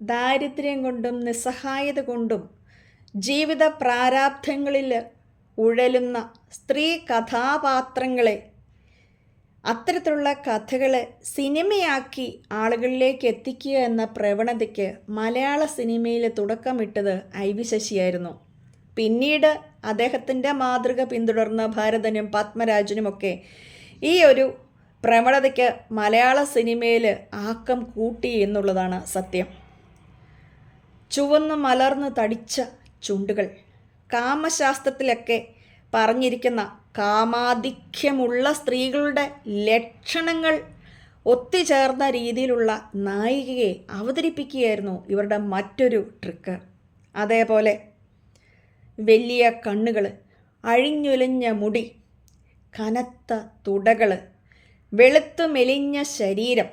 ദാരിദ്ര്യം കൊണ്ടും നിസ്സഹായത കൊണ്ടും ജീവിത പ്രാരാബ്ധങ്ങളിൽ ഉഴലുന്ന സ്ത്രീ കഥാപാത്രങ്ങളെ അത്തരത്തിലുള്ള കഥകൾ സിനിമയാക്കി ആളുകളിലേക്ക് എത്തിക്കുക എന്ന പ്രവണതയ്ക്ക് മലയാള സിനിമയിൽ തുടക്കമിട്ടത് ഐ വി ശശിയായിരുന്നു. പിന്നീട് അദ്ദേഹത്തിന്റെ മാതൃക പിന്തുടർന്ന ഭാരതനും പത്മരാജനുമൊക്കെ ഈ ഒരു പ്രവണതയ്ക്ക് മലയാള സിനിമയിൽ ആക്കം കൂട്ടി എന്നുള്ളതാണ് സത്യം. ചുവന്ന് മലർന്ന് തടിച്ച ചുണ്ടുകൾ. കാമശാസ്ത്രത്തിലൊക്കെ പറഞ്ഞിരിക്കുന്ന കാമാധിക്യമുള്ള സ്ത്രീകളുടെ ലക്ഷണങ്ങൾ ഒത്തുചേർന്ന രീതിയിലുള്ള നായികയെ അവതരിപ്പിക്കുകയായിരുന്നു ഇവരുടെ മറ്റൊരു ട്രിക്ക്. അതേപോലെ വലിയ കണ്ണുകൾ അഴിഞ്ഞുലഞ്ഞ മുടി കനത്ത തുടകൾ വെളുത്തു മെലിഞ്ഞ ശരീരം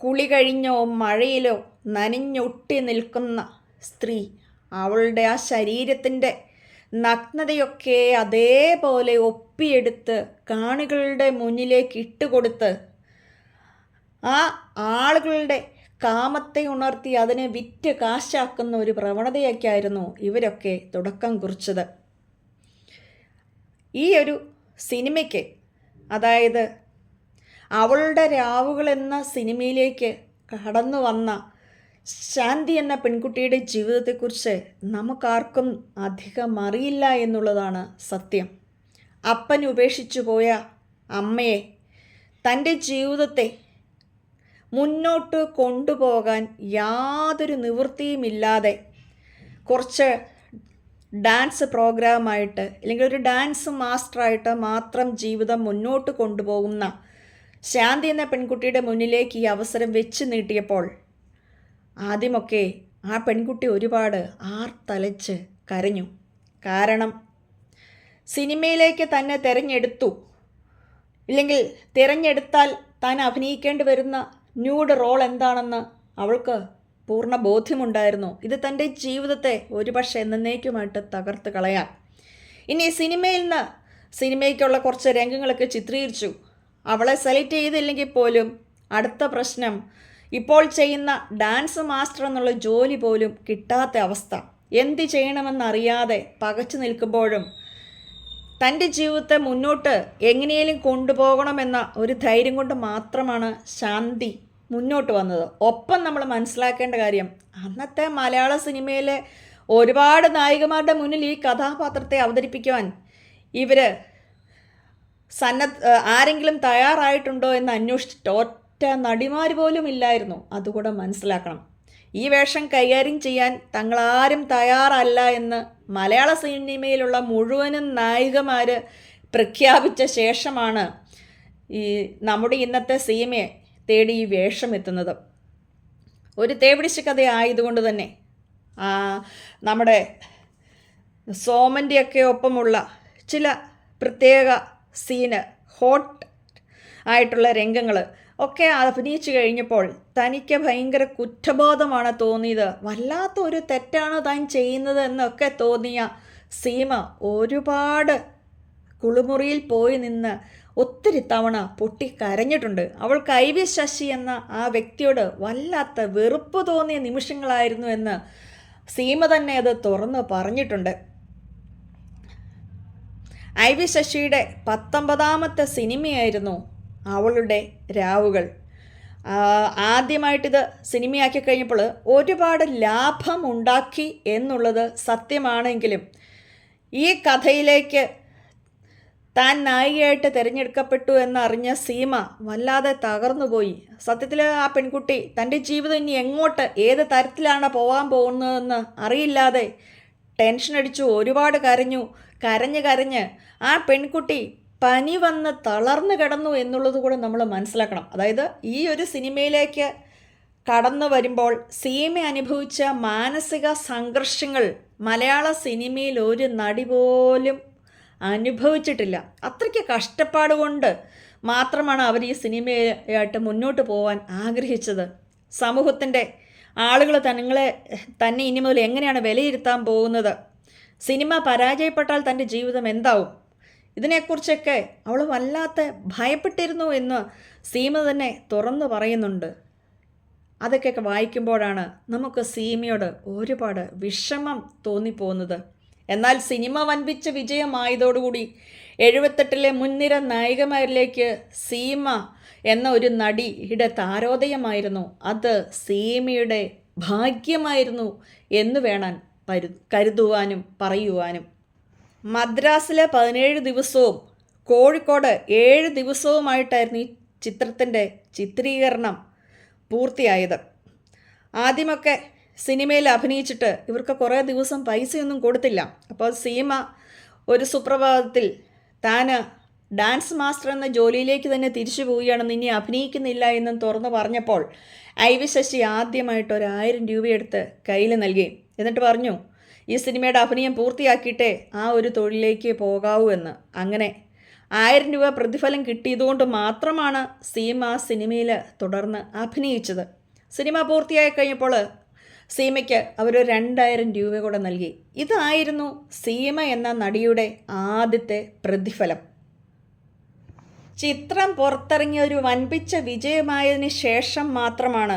കുളി കഴിഞ്ഞോ മഴയിലോ നനഞ്ഞൊട്ടി നിൽക്കുന്ന സ്ത്രീ അവളുടെ ആ ശരീരത്തിന്റെ നഗ്നതയൊക്കെ അതേപോലെ ഒപ്പിയെടുത്ത് കാണികളുടെ മുന്നിലേക്ക് ഇട്ടുകൊടുത്ത് ആ ആളുകളുടെ കാമത്തെ ഉണർത്തി അതിനെ വിറ്റ് കാശാക്കുന്ന ഒരു പ്രവണതയൊക്കെയായിരുന്നു ഇവരൊക്കെ തുടക്കം കുറിച്ചത്. ഈ ഒരു സിനിമയ്ക്ക് അതായത് അവളുടെ രാവുകൾ എന്ന സിനിമയിലേക്ക് കടന്നു വന്ന ശാന്തി എന്ന പെൺകുട്ടിയുടെ ജീവിതത്തെക്കുറിച്ച് നമുക്കാർക്കും അധികം അറിയില്ല എന്നുള്ളതാണ് സത്യം. അപ്പൻ ഉപേക്ഷിച്ചു പോയ അമ്മയെ തന്റെ ജീവിതത്തെ മുന്നോട്ട് കൊണ്ടുപോകാൻ യാതൊരു നിവൃത്തിയുമില്ലാതെ കുറച്ച് ഡാൻസ് പ്രോഗ്രാമായിട്ട് അല്ലെങ്കിൽ ഒരു ഡാൻസ് മാസ്റ്ററായിട്ട് മാത്രം ജീവിതം മുന്നോട്ട് കൊണ്ടുപോകുന്ന ശാന്തി എന്ന പെൺകുട്ടിയുടെ മുന്നിലേക്ക് ഈ അവസരം വെച്ച് നീട്ടിയപ്പോൾ ആദ്യമൊക്കെ ആ പെൺകുട്ടി ഒരുപാട് ആർത്തലച്ച് കരഞ്ഞു. കാരണം സിനിമയിലേക്ക് തന്നെ തിരഞ്ഞെടുത്തു. ഇല്ലെങ്കിൽ തിരഞ്ഞെടുത്താൽ താൻ അഭിനയിക്കേണ്ടി വരുന്ന ന്യൂഡ് റോൾ എന്താണെന്ന് അവൾക്ക് പൂർണ ബോധ്യമുണ്ടായിരുന്നു. ഇത് തന്റെ ജീവിതത്തെ ഒരുപക്ഷെ എന്നേക്കുമായിട്ട് തകർത്ത് കളയാം ഇനി സിനിമയിൽ നിന്ന് സിനിമയ്ക്കുള്ള കുറച്ച് രംഗങ്ങളൊക്കെ ചിത്രീകരിച്ചു. അവളെ സെലക്ട് ചെയ്തില്ലെങ്കിൽ പോലും അടുത്ത പ്രശ്നം ഇപ്പോൾ ചെയ്യുന്ന ഡാൻസ് മാസ്റ്റർ എന്നുള്ള ജോലി പോലും കിട്ടാത്ത അവസ്ഥ. എന്ത് ചെയ്യണമെന്നറിയാതെ പകച്ചു നിൽക്കുമ്പോഴും തന്റെ ജീവിതത്തെ മുന്നോട്ട് എങ്ങനെയും കൊണ്ടുപോകണമെന്ന ഒരു ധൈര്യം കൊണ്ട് മാത്രമാണ് ശാന്തി മുന്നോട്ട് വന്നത്. ഒപ്പം നമ്മൾ മനസ്സിലാക്കേണ്ട കാര്യം അന്നത്തെ മലയാള സിനിമയിലെ ഒരുപാട് നായികമാരുടെ മുന്നിൽ ഈ കഥാപാത്രത്തെ അവതരിപ്പിക്കുവാൻ ഇവർ സന്നദ്ധ ആരെങ്കിലും തയ്യാറായിട്ടുണ്ടോ എന്ന് അന്വേഷിച്ചിട്ട് ഒറ്റ നടിമാർ പോലും ഇല്ലായിരുന്നു. അതുകൂടെ മനസ്സിലാക്കണം. ഈ വേഷം കൈകാര്യം ചെയ്യാൻ തങ്ങളാരും തയ്യാറല്ല എന്ന് മലയാള സിനിമയിലുള്ള മുഴുവനും നായികമാർ പ്രഖ്യാപിച്ച ശേഷമാണ് ഈ നമ്മുടെ ഇന്നത്തെ സീമയെ തേടി ഈ വേഷം എത്തുന്നത്. ഒരു തേവിടിച്ച കഥ ആയതുകൊണ്ട് തന്നെ നമ്മുടെ സോമന്റെയൊക്കെ ഒപ്പമുള്ള ചില പ്രത്യേക സീന് ഹോട്ട് ആയിട്ടുള്ള രംഗങ്ങൾ ഒക്കെ അഭിനയിച്ചു കഴിഞ്ഞപ്പോൾ തനിക്ക് ഭയങ്കര കുറ്റബോധമാണ് തോന്നിയത്. വല്ലാത്ത ഒരു തെറ്റാണ് താൻ ചെയ്യുന്നത് എന്നൊക്കെ തോന്നിയ സീമ ഒരുപാട് കുളിമുറിയിൽ പോയി നിന്ന് ഒത്തിരി തവണ പൊട്ടി കരഞ്ഞിട്ടുണ്ട്. അവൾ ഐ വി ശശി എന്ന ആ വ്യക്തിയോട് വല്ലാത്ത വെറുപ്പ് തോന്നിയ നിമിഷങ്ങളായിരുന്നു എന്ന് സീമ തന്നെ അത് തുറന്ന് പറഞ്ഞിട്ടുണ്ട്. ഐ വി ശശിയുടെ പത്തൊമ്പതാമത്തെ സിനിമയായിരുന്നു അവളുടെ രാവുകൾ. ആദ്യമായിട്ടിത് സിനിമയാക്കി കഴിഞ്ഞപ്പോൾ ഒരുപാട് ലാഭം ഉണ്ടാക്കി എന്നുള്ളത് സത്യമാണെങ്കിലും ഈ കഥയിലേക്ക് താൻ നായികയായിട്ട് തിരഞ്ഞെടുക്കപ്പെട്ടു എന്നറിഞ്ഞ സീമ വല്ലാതെ തകർന്നുപോയി. സത്യത്തിൽ ആ പെൺകുട്ടി തന്റെ ജീവിതം ഇനി എങ്ങോട്ട് ഏത് തരത്തിലാണ് പോകാൻ പോകുന്നതെന്ന് അറിയില്ലാതെ ടെൻഷൻ അടിച്ചു ഒരുപാട് കരഞ്ഞു. കരഞ്ഞ് കരഞ്ഞ് ആ പെൺകുട്ടി പനി വന്ന് തളർന്നു കിടന്നു എന്നുള്ളത് കൂടെ നമ്മൾ മനസ്സിലാക്കണം. അതായത് ഈ ഒരു സിനിമയിലേക്ക് കടന്നു വരുമ്പോൾ സീമ അനുഭവിച്ച മാനസിക സംഘർഷങ്ങൾ മലയാള സിനിമയിൽ ഒരു നടി പോലും അനുഭവിച്ചിട്ടില്ല. അത്രയ്ക്ക് കഷ്ടപ്പാട് കൊണ്ട് മാത്രമാണ് അവർ ഈ സിനിമയായിട്ട് മുന്നോട്ട് പോകാൻ ആഗ്രഹിച്ചത്. സമൂഹത്തിന്റെ ആളുകൾ തങ്ങളെ തന്നെ ഇനി മുതൽ എങ്ങനെയാണ് വിലയിരുത്താൻ പോകുന്നത്? സിനിമ പരാജയപ്പെട്ടാൽ തന്റെ ജീവിതം എന്താവും? ഇതിനെക്കുറിച്ചൊക്കെ അവൾ വല്ലാത്ത ഭയപ്പെട്ടിരുന്നു എന്ന് സീമ തന്നെ തുറന്നു പറയുന്നുണ്ട്. അതൊക്കെ വായിക്കുമ്പോഴാണ് നമുക്ക് സീമയോട് ഒരുപാട് വിഷമം തോന്നിപ്പോകുന്നത്. എന്നാൽ സിനിമ വൻപിച്ച വിജയമായതോടുകൂടി എഴുപത്തെട്ടിലെ മുൻനിര നായികമാരിലേക്ക് സീമ എന്ന ഒരു നടിയുടെ താരോദയമായിരുന്നു അത് സീമയുടെ ഭാഗ്യമായിരുന്നു എന്ന് വേണം കരുതുവാനും പറയുവാനും. മദ്രാസിലെ പതിനേഴ് ദിവസവും കോഴിക്കോട് ഏഴ് ദിവസവുമായിട്ടായിരുന്നു ഈ ചിത്രത്തിന്റെ ചിത്രീകരണം പൂർത്തിയായത്. ആദ്യമൊക്കെ സിനിമയിൽ അഭിനയിച്ചിട്ട് ഇവർക്ക് കുറേ ദിവസം പൈസയൊന്നും കൊടുത്തില്ല. അപ്പോൾ സീമ ഒരു സുപ്രഭാതത്തിൽ താൻ ഡാൻസ് മാസ്റ്റർ എന്ന ജോലിയിലേക്ക് തന്നെ തിരിച്ചു പോവുകയാണെന്ന് ഇനി അഭിനയിക്കുന്നില്ല എന്നും തുറന്നു പറഞ്ഞപ്പോൾ ഐ വി ശശി ആദ്യമായിട്ട് ഒരു ആയിരം രൂപയെടുത്ത് കയ്യിൽ നൽകി. എന്നിട്ട് പറഞ്ഞു ഈ സിനിമയുടെ അഭിനയം പൂർത്തിയാക്കിയിട്ടേ ആ ഒരു തൊഴിലിലേക്ക് പോകാവൂ എന്ന്. അങ്ങനെ ആയിരം രൂപ പ്രതിഫലം കിട്ടിയതുകൊണ്ട് മാത്രമാണ് സീമ ആ സിനിമയിൽ തുടർന്ന് അഭിനയിച്ചത്. സിനിമ പൂർത്തിയായി കഴിഞ്ഞപ്പോൾ സീമയ്ക്ക് അവർ രണ്ടായിരം രൂപ കൂടെ നൽകി. ഇതായിരുന്നു സീമ എന്ന നടിയുടെ ആദ്യത്തെ പ്രതിഫലം. ചിത്രം പുറത്തിറങ്ങിയ ഒരു വൻപിച്ച വിജയമായതിന് ശേഷം മാത്രമാണ്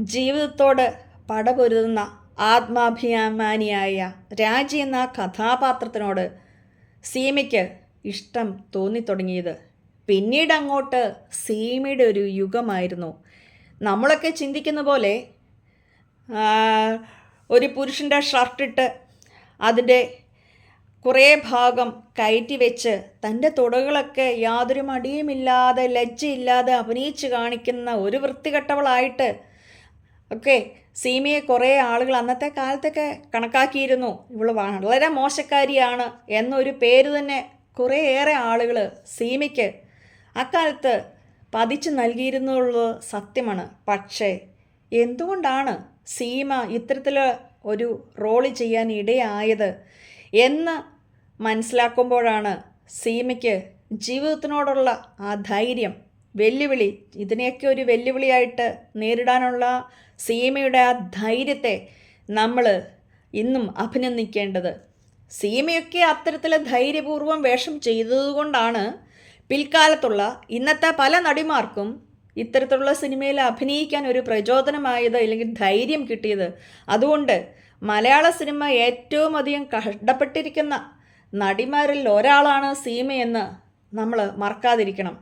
ജീവിതത്തോട് പടപൊരുതുന്ന ആത്മാഭിമാനിയായ രാജി എന്ന കഥാപാത്രത്തിനോട് സീമയ്ക്ക് ഇഷ്ടം തോന്നിത്തുടങ്ങിയത്. പിന്നീട് അങ്ങോട്ട് സീമയുടെ ഒരു യുഗമായിരുന്നു. നമ്മളൊക്കെ ചിന്തിക്കുന്ന പോലെ ഒരു പുരുഷന്റെ ഷർട്ടിട്ട് അതിന്റെ കുറേ ഭാഗം കയറ്റി വെച്ച് തന്റെ തുടകളൊക്കെ യാതൊരു മടിയുമില്ലാതെ ലജ്ജയില്ലാതെ അഭിനയിച്ച് കാണിക്കുന്ന ഒരു വൃത്തികെട്ടവളായിട്ട് ഒക്കെ സീമയെ കുറേ ആളുകൾ അന്നത്തെ കാലത്തൊക്കെ കണക്കാക്കിയിരുന്നു. ഇവൾ വളരെ മോശക്കാരിയാണ് എന്നൊരു പേര് തന്നെ കുറേയേറെ ആളുകൾ സീമയ്ക്ക് അക്കാലത്ത് പതിച്ചു നൽകിയിരുന്നുള്ളത് സത്യമാണ്. പക്ഷേ എന്തുകൊണ്ടാണ് സീമ ഇത്തരത്തിൽ ഒരു റോൾ ചെയ്യാൻ ഇടയായത് എന്ന് മനസ്സിലാക്കുമ്പോഴാണ് സീമയ്ക്ക് ജീവിതത്തിനോടുള്ള ആ ധൈര്യം വെല്ലുവിളി ഇതിനെയൊക്കെ ഒരു വെല്ലുവിളിയായിട്ട് നേരിടാനുള്ള സീമയുടെ ആ ധൈര്യത്തെ നമ്മൾ ഇന്നും അഭിനന്ദിക്കേണ്ടത്. സീമയൊക്കെ അത്തരത്തിൽ ധൈര്യപൂർവം വേഷം ചെയ്തതുകൊണ്ടാണ് പിൽക്കാലത്തുള്ള ഇന്നത്തെ പല നടിമാർക്കും ഇത്തരത്തിലുള്ള സിനിമയിൽ അഭിനയിക്കാൻ ഒരു പ്രചോദനമായത് അല്ലെങ്കിൽ ധൈര്യം കിട്ടിയത്. അതുകൊണ്ട് മലയാള സിനിമ ഏറ്റവും അധികം കഷ്ടപ്പെട്ടിരിക്കുന്ന നടിമാരിൽ ഒരാളാണ് സീമയെന്ന് നമ്മൾ മറക്കാതിരിക്കണം.